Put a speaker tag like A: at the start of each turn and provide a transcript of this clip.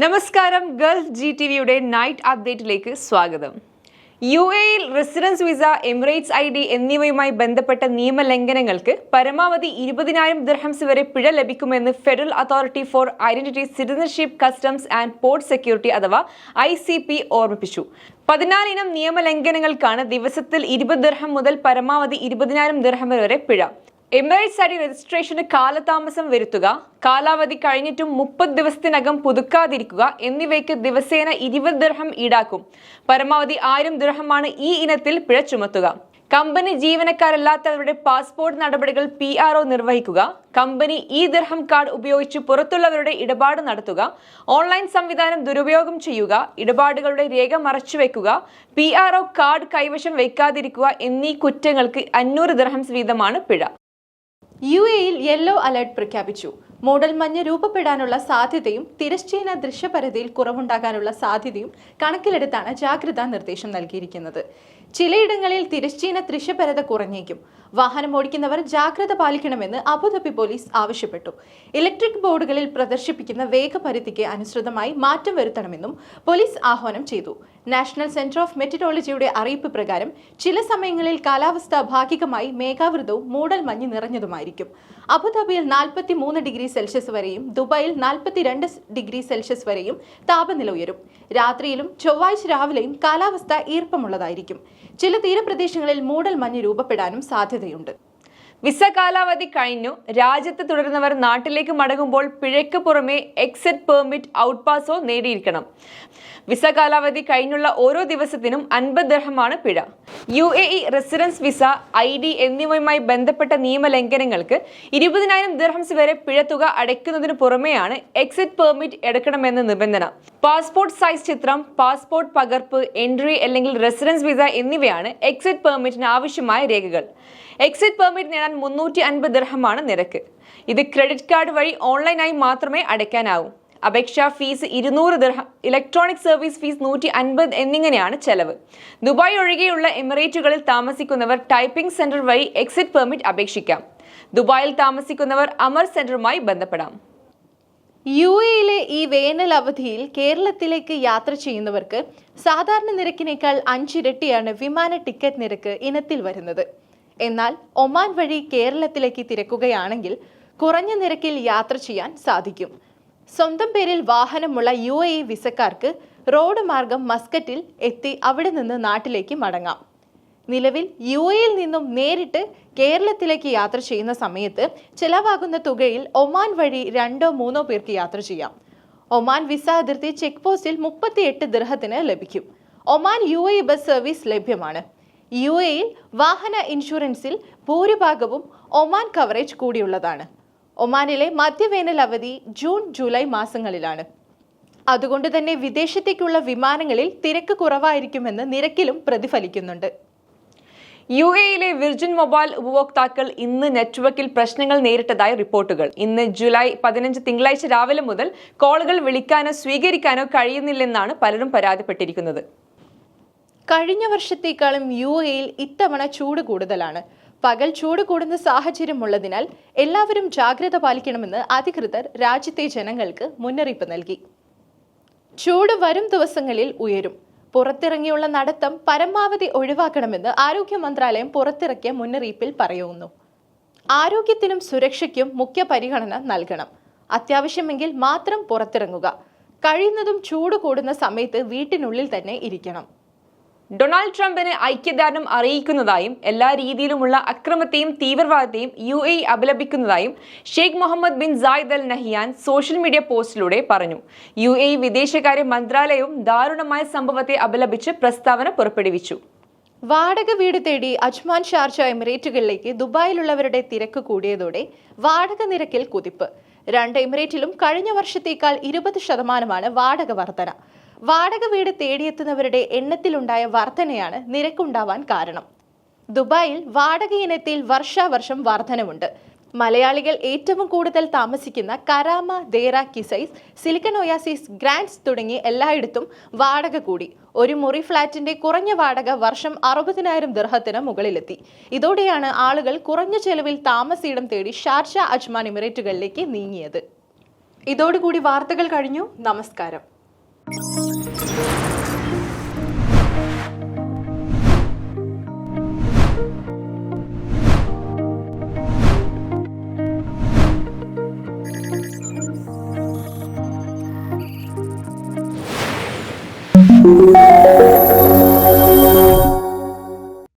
A: നമസ്കാരം Gulf G T വിയുടെ night അപ്ഡേറ്റിലേക്ക് സ്വാഗതം. യു എയിൽ residence visa Emirates I D എന്നിവയുമായി ബന്ധപ്പെട്ട നിയമലംഘനങ്ങൾക്ക് പരമാവധി ഇരുപതിനായിരം ദിർഹംസ് വരെ പിഴ ലഭിക്കുമെന്ന് federal authority for identity citizenship customs and port security അഥവാ ഐ സി പി ഓർമ്മിപ്പിച്ചു. പതിനാലിനം നിയമലംഘനങ്ങൾക്കാണ് ദിവസത്തിൽ ഇരുപത് ദിർഹം മുതൽ പരമാവധി ഇരുപതിനായിരം ദിർഹം വരെ പിഴ. എമിറേറ്റ്സ് അടി രജിസ്ട്രേഷന് കാലതാമസം വരുത്തുക കാലാവധി കഴിഞ്ഞിട്ടും മുപ്പത് ദിവസത്തിനകം പുതുക്കാതിരിക്കുക എന്നിവയ്ക്ക് ദിവസേന ഇരുപത് ദിർഹം ഈടാക്കും. പരമാവധി ആയിരം ദിർഹമാണ് ഈ ഇനത്തിൽ പിഴ ചുമത്തുക. കമ്പനി ജീവനക്കാരല്ലാത്തവരുടെ പാസ്പോർട്ട് നടപടികൾ പി ആർ ഒ നിർവഹിക്കുക കമ്പനി ഈ ദിർഹം കാർഡ് ഉപയോഗിച്ച് പുറത്തുള്ളവരുടെ ഇടപാട് നടത്തുക ഓൺലൈൻ സംവിധാനം ദുരുപയോഗം ചെയ്യുക ഇടപാടുകളുടെ രേഖ മറച്ചുവെക്കുക പി ആർ ഒ കാർഡ് കൈവശം വയ്ക്കാതിരിക്കുക എന്നീ കുറ്റങ്ങൾക്ക് അഞ്ഞൂറ് ദിർഹംസ് വീതമാണ് പിഴ.
B: യു എയിൽ യെല്ലോ അലർട്ട് പ്രഖ്യാപിച്ചു. മോഡൽ മഞ്ഞ് രൂപപ്പെടാനുള്ള സാധ്യതയും തിരശ്ചീന ദൃശ്യപരിധിയിൽ കുറവുണ്ടാകാനുള്ള സാധ്യതയും കണക്കിലെടുത്താണ് ജാഗ്രതാ നിർദ്ദേശം നൽകിയിരിക്കുന്നത്. ചിലയിടങ്ങളിൽ തിരശ്ചീന ദൃശ്യപരത കുറഞ്ഞേക്കും. വാഹനം ഓടിക്കുന്നവർ ജാഗ്രത പാലിക്കണമെന്ന് അബുദാബി പോലീസ് ആവശ്യപ്പെട്ടു. ഇലക്ട്രിക് ബോർഡുകളിൽ പ്രദർശിപ്പിക്കുന്ന വേഗപരിധിക്ക് അനുസൃതമായി മാറ്റം വരുത്തണമെന്നും പോലീസ് ആഹ്വാനം ചെയ്തു. നാഷണൽ സെന്റർ ഓഫ് മെറ്റഡോളജിയുടെ അറിയിപ്പ് പ്രകാരം ചില സമയങ്ങളിൽ കാലാവസ്ഥ ഭാഗികമായി മേഘാവൃതവും മൂടൽ മഞ്ഞ് നിറഞ്ഞതുമായിരിക്കും. അബുദാബിയിൽ നാൽപ്പത്തി മൂന്ന് ഡിഗ്രി സെൽഷ്യസ് വരെയും ദുബായിൽ നാൽപ്പത്തിരണ്ട് ഡിഗ്രി സെൽഷ്യസ് വരെയും താപനില ഉയരും. രാത്രിയിലും ചൊവ്വാഴ്ച രാവിലെയും കാലാവസ്ഥ ഈർപ്പമുള്ളതായിരിക്കും. ചില തീരപ്രദേശങ്ങളിൽ മൂടൽ മഞ്ഞ് രൂപപ്പെടാനും സാധ്യതയുണ്ട്.
A: വിസ കാലാവധി കഴിഞ്ഞു. രാജ്യത്ത് തുടരുന്നവർ നാട്ടിലേക്ക് മടങ്ങുമ്പോൾ പിഴയ്ക്ക് പുറമെ എക്സിറ്റ് പെർമിറ്റ് ഔട്ട് പാസോ നേടിയിരിക്കണം. വിസ കാലാവധി കഴിഞ്ഞുള്ള ഓരോ ദിവസത്തിനും അൻപത് ദർഹമാണ് പിഴ. U A E residence visa I D എന്നിവയുമായി ബന്ധപ്പെട്ട നിയമലംഘനങ്ങൾക്ക് ഇരുപതിനായിരം ദിർഹംസ് വരെ പിഴത്തുക അടയ്ക്കുന്നതിന് പുറമെയാണ് എക്സിറ്റ് പെർമിറ്റ് എടുക്കണമെന്ന നിബന്ധന. പാസ്പോർട്ട് സൈസ് ചിത്രം പാസ്പോർട്ട് പകർപ്പ് എൻട്രി അല്ലെങ്കിൽ റെസിഡൻസ് വിസ എന്നിവയാണ് എക്സിറ്റ് പെർമിറ്റിന് ആവശ്യമായ രേഖകൾ. എക്സിറ്റ് പെർമിറ്റ് നേടാൻ മുന്നൂറ്റി അൻപത് ദിർഹമാണ് നിരക്ക്. ഇത് ക്രെഡിറ്റ് കാർഡ് വഴി ഓൺലൈനായി മാത്രമേ അടയ്ക്കാനാവൂ. അപേക്ഷാ ഫീസ് ഇരുന്നൂറ് ദിർഹം ഇലക്ട്രോണിക് സർവീസ് ഫീസ് നൂറ്റി അൻപത് എന്നിങ്ങനെയാണ് ചെലവ്. ദുബായ് ഒഴികെയുള്ള എമിറേറ്റുകളിൽ താമസിക്കുന്നവർ ടൈപ്പിംഗ് സെന്റർ വഴി എക്സിറ്റ് പെർമിറ്റ് അപേക്ഷിക്കാം. ദുബായിൽ താമസിക്കുന്നവർ അമർ സെന്ററുമായി ബന്ധപ്പെടാം.
B: യു എയിലെ ഈ വേനൽ അവധിയിൽ കേരളത്തിലേക്ക് യാത്ര ചെയ്യുന്നവർക്ക് സാധാരണ നിരക്കിനേക്കാൾ അഞ്ചിരട്ടിയാണ് വിമാന ടിക്കറ്റ് നിരക്ക് ഇനത്തിൽ വരുന്നത്. എന്നാൽ ഒമാൻ വഴി കേരളത്തിലേക്ക് തിരക്കുകയാണെങ്കിൽ കുറഞ്ഞ നിരക്കിൽ യാത്ര ചെയ്യാൻ സാധിക്കും. സ്വന്തം പേരിൽ വാഹനമുള്ള യു എ ഇ വിസക്കാർക്ക് റോഡ് മാർഗം മസ്കറ്റിൽ എത്തി അവിടെ നിന്ന് നാട്ടിലേക്ക് മടങ്ങാം. നിലവിൽ യു എയിൽ നിന്നും നേരിട്ട് കേരളത്തിലേക്ക് യാത്ര ചെയ്യുന്ന സമയത്ത് ചെലവാകുന്ന തുകയിൽ ഒമാൻ വഴി രണ്ടോ മൂന്നോ പേർക്ക് യാത്ര ചെയ്യാം. ഒമാൻ വിസ അതിർത്തി ചെക്ക് പോസ്റ്റിൽ മുപ്പത്തിയെട്ട് ദൃഹത്തിന് ലഭിക്കും. Oman U A bus service ലഭ്യമാണ്. യു എയിൽ വാഹന ഇൻഷുറൻസിൽ ഭൂരിഭാഗവും ഒമാൻ കവറേജ് കൂടിയുള്ളതാണ്. ഒമാനിലെ മധ്യവേനൽ അവധി ജൂൺ ജൂലൈ മാസങ്ങളിലാണ്. അതുകൊണ്ട് തന്നെ വിദേശത്തേക്കുള്ള വിമാനങ്ങളിൽ തിരക്ക് കുറവായിരിക്കുമെന്ന് നിരക്കിലും പ്രതിഫലിക്കുന്നുണ്ട്.
A: യു എയിലെ വിർജിൻ മൊബൈൽ ഉപഭോക്താക്കൾ ഇന്ന് നെറ്റ്വർക്കിൽ പ്രശ്നങ്ങൾ നേരിട്ടതായി റിപ്പോർട്ടുകൾ. ഇന്ന് ജൂലൈ പതിനഞ്ച് തിങ്കളാഴ്ച രാവിലെ മുതൽ കോളുകൾ വിളിക്കാനോ സ്വീകരിക്കാനോ കഴിയുന്നില്ലെന്നാണ് പലരും പരാതിപ്പെട്ടിരിക്കുന്നത്.
B: കഴിഞ്ഞ വർഷത്തേക്കാളും യു എയിൽ ഇത്തവണ ചൂട് കൂടുതലാണ്. പകൽ ചൂട് കൂടുന്ന സാഹചര്യമുള്ളതിനാൽ എല്ലാവരും ജാഗ്രത പാലിക്കണമെന്ന് അധികൃതർ രാജ്യത്തെ ജനങ്ങൾക്ക് മുന്നറിയിപ്പ് നൽകി. ചൂട് വരും ദിവസങ്ങളിൽ ഉയരും. പുറത്തിറങ്ങിയുള്ള നടത്തം പരമാവധി ഒഴിവാക്കണമെന്ന് ആരോഗ്യ മന്ത്രാലയം പുറത്തിറക്കിയ മുന്നറിയിപ്പിൽ പറയുന്നു. ആരോഗ്യത്തിനും സുരക്ഷയ്ക്കും മുഖ്യ പരിഗണന നൽകണം. അത്യാവശ്യമെങ്കിൽ മാത്രം പുറത്തിറങ്ങുക. കഴിയുന്നതും ചൂട് കൂടുന്ന സമയത്ത് വീട്ടിനുള്ളിൽ തന്നെ ഇരിക്കണം.
A: ഡൊണാൾഡ് ട്രംപിന് ഐക്യദാർഢ്യം അറിയിക്കുന്നതായും എല്ലാ രീതിയിലുമുള്ള അക്രമത്തെയും തീവ്രവാദത്തെയും U A അപലപിക്കുന്നതായും Sheikh Mohammed bin Zayed Al Nahyan social media പോസ്റ്റിലൂടെ പറഞ്ഞു. യു എ വിദേശകാര്യ മന്ത്രാലയവും ദാരുണമായ സംഭവത്തെ അപലപിച്ച് പ്രസ്താവന പുറപ്പെടുവിച്ചു.
B: വാടക വീട് തേടി അജ്മാൻ ഷാർജ എമിറേറ്റുകളിലേക്ക് ദുബായിലുള്ളവരുടെ തിരക്ക് കൂടിയതോടെ വാടക നിരക്കിൽ കുതിപ്പ്. രണ്ട് എമിറേറ്റിലും കഴിഞ്ഞ വർഷത്തേക്കാൾ ഇരുപത് ശതമാനമാണ് വാടക വർധന. വാടക വീട് തേടിയെത്തുന്നവരുടെ എണ്ണത്തിലുണ്ടായ വർധനയാണ് നിരക്കുണ്ടാവാൻ കാരണം. ദുബായിൽ വാടക ഇനത്തിൽ വർഷാവർഷം വർധനവുണ്ട് മലയാളികൾ ഏറ്റവും കൂടുതൽ താമസിക്കുന്ന Karama Deira Qusais Silicon Oasis grants തുടങ്ങി എല്ലായിടത്തും വാടക കൂടി. ഒരു മുറി ഫ്ളാറ്റിന്റെ കുറഞ്ഞ വാടക വർഷം അറുപതിനായിരം ദൃഹത്തിന് മുകളിലെത്തി. ഇതോടെയാണ് ആളുകൾ കുറഞ്ഞ ചെലവിൽ താമസയിടം തേടി ഷാർജ അജ്മാൻ എമിറേറ്റുകളിലേക്ക് നീങ്ങിയത്. ഇതോടുകൂടി വാർത്തകൾ കഴിഞ്ഞു. നമസ്കാരം.
C: Música